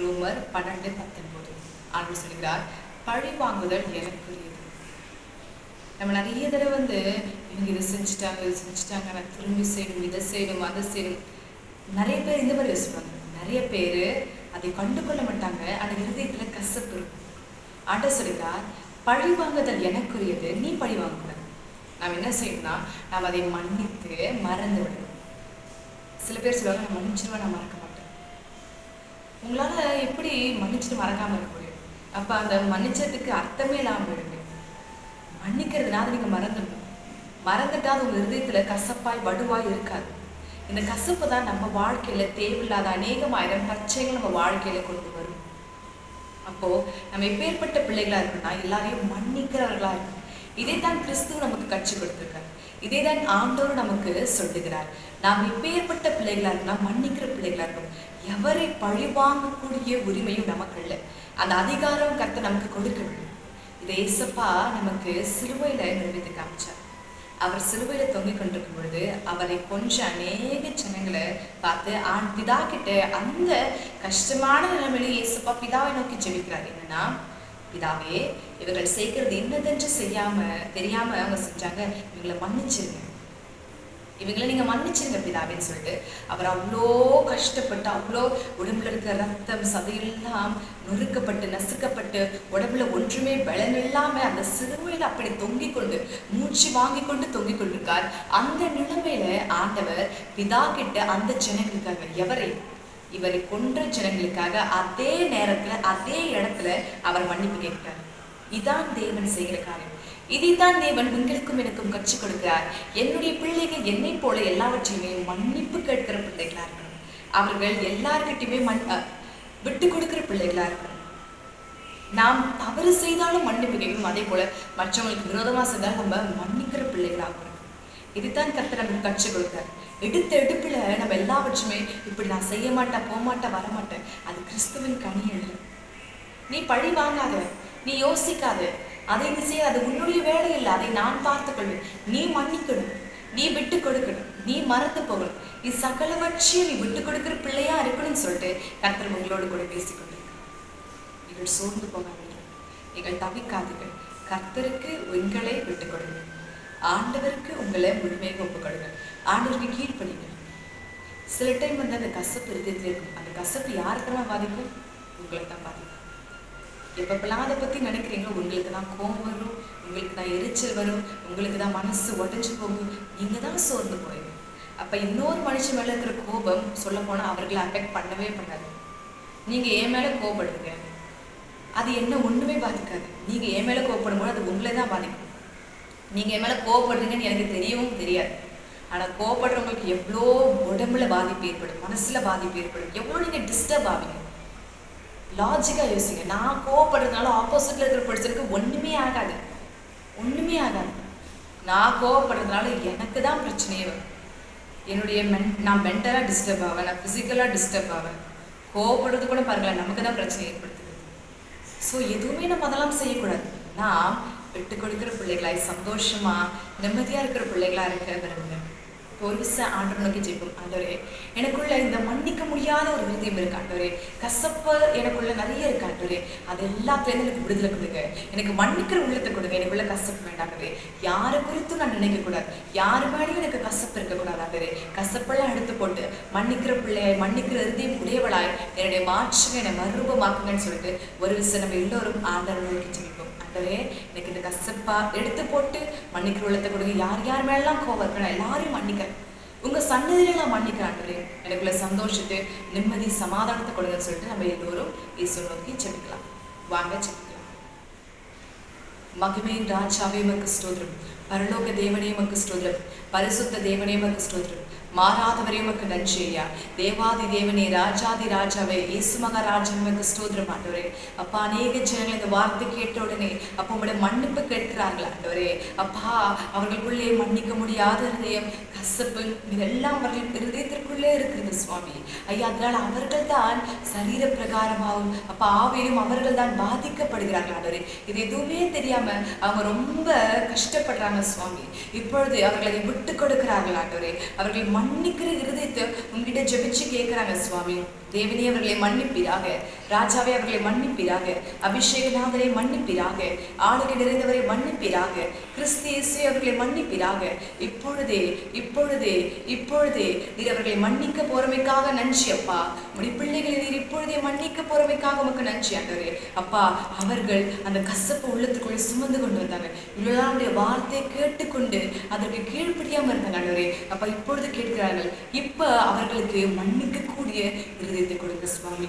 ரோமர் பன்னெண்டு பத்தொன்பது. ஆண்டு சொல்கிறார் பழி வாங்குதல் எனக்குரியது. நம்ம நிறைய தடவை வந்து இவங்க இதை செஞ்சுட்டாங்க இதை செஞ்சுட்டாங்க. நான் திரும்பி செய்யணும் இதை செய்யணும் அதை செய்யணும். நிறைய பேர் இந்த மாதிரி யோசிப்பாங்க. நிறைய பேர் அதை கண்டு கொள்ள மாட்டாங்க. ஆனால் இருதயத்தில் கசப்பு இருக்கும். ஆண்டவர் சொல்கிறார் பழி வாங்குதல் எனக்குரியது நீ பழி வாங்கக்கூடாது நாம் என்ன செய்யணும்னா நாம் அதை மன்னித்து மறந்து விடணும் சில பேர் சொல்லுவாங்க நான் மன்னிச்சிருவேன் நான் மறக்க உங்களால எப்படி மன்னிச்சுட்டு மறக்காமல் இருக்க முடியும்? அப்ப அந்த மன்னிச்சதுக்கு அர்த்தமே இல்லாம போயிடுங்க. மன்னிக்கிறதுனால நீங்க மறந்துடணும். மறந்துட்டா அது உங்க இருதயத்துல கசப்பாய் வடுவாய் இருக்காது. இந்த கசப்பு தான் நம்ம வாழ்க்கையில தேவையில்லாத அநேகமாயிரம் பிரச்சனைகள் நம்ம வாழ்க்கையில கொண்டு வரும். அப்போ நம்ம எப்பேற்பட்ட பிள்ளைகளா இருக்கணும்னா எல்லாரையும் மன்னிக்கிறவர்களாக இருக்கணும். இதே தான் கிறிஸ்துவ நமக்கு கற்றுக் கொடுத்துருக்கார். இதே தான் ஆண்டோர் நமக்கு சொல்லுகிறார். நாம் எப்பேற்பட்ட பிள்ளைகளா இருக்கணும் மன்னிக்கிற பிள்ளைகளா இருக்கணும். எவரை பழிவாங்கக்கூடிய உரிமையும் நமக்கு இல்லை அந்த அதிகாரம் கத்த நமக்கு கொடுக்கணும். இதை ஏசப்பா நமக்கு சிலுவையில நிரூபித்து காமிச்சார். அவர் சிலுவையில தொங்கிக் கொண்டிருக்கும் பொழுது அவரை கொஞ்ச அநேக ஜனங்களை பார்த்து ஆண் பிதா கிட்ட அந்த கஷ்டமான நிலைமையில இயேசுப்பா பிதாவை நோக்கி ஜெபிக்கிறார். என்னன்னா பிதாவே இவர்கள் செய்கிறது என்னதென்று செய்யாம தெரியாம அவங்க செஞ்சாங்க. இவங்களை மன்னிச்சிருங்க. இவங்களை நீங்க மன்னிச்சிருங்க பிதாவேன்னு சொல்லிட்டு அவர் அவ்வளோ கஷ்டப்பட்டு அவ்வளோ உடம்புல இருக்க ரத்தம் சதையெல்லாம் நொறுக்கப்பட்டு நசுக்கப்பட்டு உடம்புல ஒன்றுமே பலன் இல்லாமல் அந்த சிறுமையில் அப்படி தொங்கிக் கொண்டு மூச்சு வாங்கி கொண்டு தொங்கிக் கொண்டிருக்கார் அந்த நிலைமையில ஆண்டவர் பிதா கிட்ட அந்த ஜனங்களுக்காக எவரை? இவரை கொன்ற ஜனங்களுக்காக அதே நேரத்தில் அதே இடத்துல அவர் மன்னிப்பு கேட்கிறார். இதான் தேவன் செய்கிற காரியம். இதைத்தான் தேவன் உங்களுக்கும் எனக்கும் கற்றுக் கொடுக்கிறார். என்னுடைய பிள்ளைகள் என்னை போல எல்லாவற்றையுமே மன்னிப்பு கேட்கிற பிள்ளைகளா இருக்கணும். அவர்கள் எல்லார்கிட்டையுமே மண் விட்டு கொடுக்கிற பிள்ளைகளா இருக்கணும். நாம் தவறு செய்தாலும் மன்னிப்பு கேட்கணும். அதே போல மற்றவங்களுக்கு விரோதமா செய்தாலும் நம்ம மன்னிக்கிற பிள்ளைகளாக இருக்கணும். இதுதான் கருத்தை நமக்கு கற்றுக் கொடுக்கிறார். எடுத்த எடுப்புல நம்ம எல்லாவற்றுமே இப்படி நான் செய்ய மாட்டேன் போக மாட்டேன் வர மாட்டேன். அது கிறிஸ்துவின் கனி எழுது நீ பழி வாங்காத நீ யோசிக்காத. அதை நீ செய்ய அது உன்னுடைய வேலை இல்லை அதை நான் பார்த்துக்கொள்வேன் நீ மன்னிக்கணும். நீ விட்டு கொடுக்கணும். நீ மறந்து போகணும். நீ சகலவற்றையும் நீ விட்டு கொடுக்குற பிள்ளையா இருக்கணும்னு சொல்லிட்டு கர்த்தர் உங்களோடு கூட பேசிக்கொண்டிருக்கார் நீங்கள் சோர்ந்து போகாதீர்கள் நீங்கள் தவிக்காதீர்கள். கர்த்தருக்கு உங்களை விட்டு கொடுங்க ஆண்டவருக்கு உங்களை முழுமையாக ஒப்பு கொடுங்க ஆண்டவருக்கு கீழ்ப்படிங்க சில டைம் வந்து அந்த கசப்பு இருதயத்துல இருக்கும். அந்த கசப்பு யாருக்கெல்லாம் பாதிக்கும்? உங்களை தான் பாதிக்கும். எப்பப்பெல்லாம் அதை பற்றி நினைக்கிறீங்களோ உங்களுக்கு தான் கோபம் வரும் உங்களுக்கு தான் எரிச்சல் வரும் உங்களுக்கு தான் மனசு உடஞ்சி போகும். நீங்கள் தான் சோர்ந்து போயிடும். அப்போ இன்னொரு மனுஷன் மேலே இருக்கிற கோபம் சொல்ல போனால் அவர்களை அஃபெக்ட் பண்ணவே பண்ணாது. நீங்கள் என் மேலே கோபப்படுங்க. அது என்ன ஒன்றுமே பாதிக்காது. நீங்கள் என் மேலே கோபப்படும் போது அது உங்களை தான் பாதிக்கும். நீங்கள் என் மேலே கோபப்படுறீங்கன்னு எனக்கு தெரியவும் தெரியாது. ஆனால் கோபப்படுறவங்களுக்கு எவ்வளோ உடம்புல பாதிப்பு ஏற்படும் மனசில் பாதிப்பு ஏற்படும். எவ்வளோ நீங்கள் டிஸ்டர்ப் ஆவீங்க. லாஜிக்காக யோசிங்க. நான் கோவப்படுறதுனால ஆப்போசிட்டில் இருக்கிற பர்சனுக்கு ஒன்றுமே ஆகாது. ஒன்றுமே ஆகாது. நான் கோவப்படுறதுனால எனக்கு தான் பிரச்சனையே வரும். என்னுடைய மென் நான் மென்டலாக டிஸ்டர்ப் ஆவேன். நான் ஃபிசிக்கலாக டிஸ்டர்ப் ஆவேன். கோவப்படுறது கூட பாருங்களேன் நமக்கு தான் பிரச்சனை ஏற்படுத்துது. ஸோ எதுவுமே நம்ம அதெல்லாம் செய்யக்கூடாது. நான் விட்டு கொடுக்குற பிள்ளைகளாய் சந்தோஷமாக நிம்மதியாக இருக்கிற பிள்ளைகளாக இருக்க விரும்புகிறேன் இப்போ ஒரு விஷயம் ஆண்டவர் நோக்கி ஜெயிப்போம் ஆண்டவரே எனக்குள்ள இந்த மன்னிக்க முடியாத ஒரு விருதியம் இருக்கு ஆண்டவரே. கசப்பு எனக்குள்ள நிறைய இருக்கு ஆண்டவரே. அது எல்லாத்துலேருந்து எனக்கு விடுதலை கொடுங்க. எனக்கு மன்னிக்கிற உள்ளத்தை கொடுங்க. எனக்குள்ள கசப்பு வேண்டாண்டவரே யாரை குறித்தும் நான் நினைக்க கூடாது யாரு மேலேயும் எனக்கு கசப்பு இருக்கக்கூடாது ஆண்டவரே. கசப்பெல்லாம் எடுத்து போட்டு மன்னிக்கிற பிள்ளையை மன்னிக்கிற இருதயம் உடையவளாய் என்னுடைய மாற்றுங்க என்னை மறுரூபமாக்குங்கன்னு சொல்லிட்டு ஒரு விஷயம் நம்ம எல்லோரும் ஆண்டவர் நோக்கி ஜெயிப்போம் ஆண்டவரே எனக்கு இந்த கசப்பா எடுத்து போட்டு மன்னிக்கிற உள்ளத்தை கொடுங்க. யார் யார் மேலாம் கோவம் இருக்கணும் எல்லாரையும் மன்னிக்கிறேன் உங்க சன்னதியில நான் மன்னிக்கிறேன் ஆண்டவரே. எனக்குள்ள சந்தோஷத்தை நிம்மதி சமாதானத்தை கொடுங்கன்னு சொல்லிட்டு நம்ம எல்லோரும் இயேசு நோக்கி செபிக்கலாம். வாங்க செபிக்கலாம். மகிமையின் ராஜாவே மக்கு ஸ்தோத்திரம். பரலோக தேவனே மக்கு ஸ்தோத்திரம். பரிசுத்த தேவனே மக்கு ஸ்தோத்திரம். மாறாதவரே மக்கு நன்றி ஐயா. தேவாதி தேவனே ராஜாதி ராஜாவே இயேசு மகாராஜன் மக்கு ஸ்தோத்திரம் ஆண்டவரே. அப்பா அநேக ஜனங்கள் இந்த வார்த்தை கேட்ட உடனே அப்பா உங்களுடைய மன்னிப்பு கேட்கிறார்கள் ஆண்டவரே. அப்பா அவர்களுக்குள்ளே மன்னிக்க முடியாத இருதயம் கசப்பு இதெல்லாம் அவர்கள் இருதயத்திற்குள்ளே இருக்கிறது சுவாமி. ஐயா அதனால் அவர்கள் தான் சரீர பிரகாரமாகவும் அப்பா ஆவியும் அவர்கள் தான் பாதிக்கப்படுகிறார்கள் ஆண்டவரே. இது எதுவுமே தெரியாம அவங்க ரொம்ப கஷ்டப்படுறாங்க இருக்கிறாங்க சுவாமி இப்பொழுது அவர்களை அதை விட்டு கொடுக்கிறார்கள் ஆண்டவரே. அவர்கள் மன்னிக்கிற இருதயத்தை உங்ககிட்ட ஜெபிச்சு கேட்கிறாங்க சுவாமி. தேவனே அவர்களை மன்னிப்பீராக. ராஜாவே அவர்களை மன்னிப்பீராக. அபிஷேகநாதரை மன்னிப்பீராக. ஆளுகை நிறைந்தவரை மன்னிப்பீராக. கிறிஸ்து இயேசு அவர்களை மன்னிப்பீராக. இப்பொழுதே இப்பொழுதே இப்பொழுதே. நீர் அவர்களை மன்னிக்க போறமைக்காக நன்றி அப்பா. உடைய பிள்ளைகளை நீர் இப்பொழுதே மன்னிக்க போறமைக்காக உமக்கு நன்றி ஆண்டவரே. அப்பா அவர்கள் அந்த கசப்பு உள்ளத்துக்குள்ளே சுமந்து கொண்டு வந்தாங்க. இவ்வளவுடைய வார்த்தையை கேட்டுக்கொண்டு அதற்கு கீழ்ப்படியாம இருந்தாங்க ஆண்டவரே. அப்பா இப்பொழுது கேட்கிறார்கள் இப்ப அவர்களுக்கு மன்னிக்கக்கூடிய இருதயத்தை கொடுங்க சுவாமி.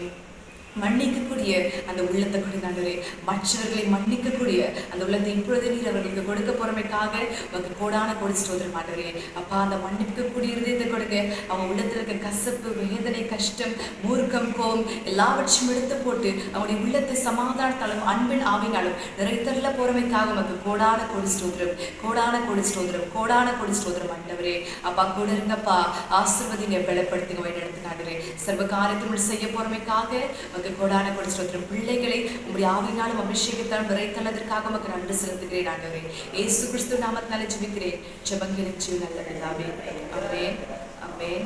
மன்னிக்கக்கூடிய அந்த உள்ளத்தை கொடுங்காண்டவரே மற்றவர்களை மன்னிக்கக்கூடிய அந்த உள்ளத்தை இப்பொழுது நீர் அவர்களுக்கு கொடுக்க போறமைக்காக உங்க கோடான கொடி ஸ்தோத்திரம் ஆண்டவரே. அப்பா அந்த மன்னிக்கக்கூடிய இருதயத்தை கொடுங்க. அவங்க உள்ளத்துல இருக்க கசப்பு வேதனை கஷ்டம் மூர்க்கம் கோபம் எல்லாவற்றையும் எடுத்து போட்டு அவங்களுடைய உள்ளத்தை சமாதானத்தாலும் அன்பின் ஆவினாலும் நிறைத்தள்ள போறமைக்காக உமக்கு கோடான கொடி ஸ்தோத்திரம் கோடான கொடி ஸ்தோத்திரம் கோடான கொடி ஸ்தோத்திரம் ஆண்டவரே. அப்பா கூட இருங்கப்பா. ஆசிர்வதிங்க பலப்படுத்துங்க வழி நடத்தினாண்டவரே சர்வ காரியத்தை செய்ய போறமைக்காக உமக்கு கோடான கொடி ஸ்தோத்திரம். பிள்ளைகளை உங்களுடைய ஆவினாலும் அபிஷேகத்தாலும் நிறைத்தள்ளதற்காக உமக்கு நன்றி செலுத்துகிறேன் ஆகவே ஏசு கிறிஸ்து நாமத்தினால ஜெபிக்கிறேன். ஜெபங்களின் ஜீவ நல்ல பிதாவே அமேன் அமேன்